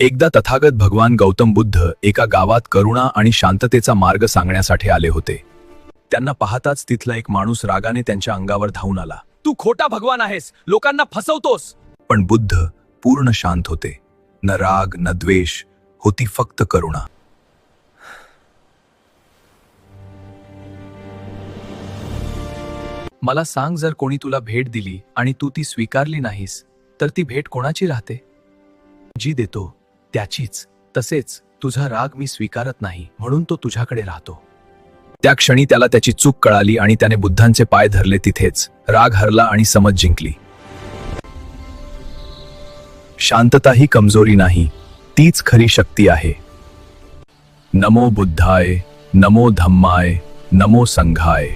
एकदा तथागत भगवान गौतम बुद्ध एका गावात करुणा आणि शांततेचा मार्ग सांगण्यासाठी आले होते. त्यांना पाहताच तिथला एक माणूस रागाने त्यांच्या अंगावर धावून आला. तू खोटा भगवान आहेस. लोकांना फसवतोस. पण बुद्ध पूर्ण शांत होते. न राग न द्वेष होती फक्त करुणा. मला सांग जर कोणी तुला भेट दिली आणि तू ती स्वीकारली नाहीस तर ती भेट कोणाची राहते? जी देतो. त्याचीच तसेच तुझा राग मी स्वीकारत नाही म्हणून तो तुझ्याकडे राहतो. त्या क्षणी त्याला त्याची चूक कळाली आणि त्याने बुद्धांचे पाय धरले तिथेच. राग हरला आणि समज जिंकली. शांतता ही कमजोरी नाही तीच खरी शक्ती आहे. नमो बुद्धाय नमो धम्माय नमो संघाय.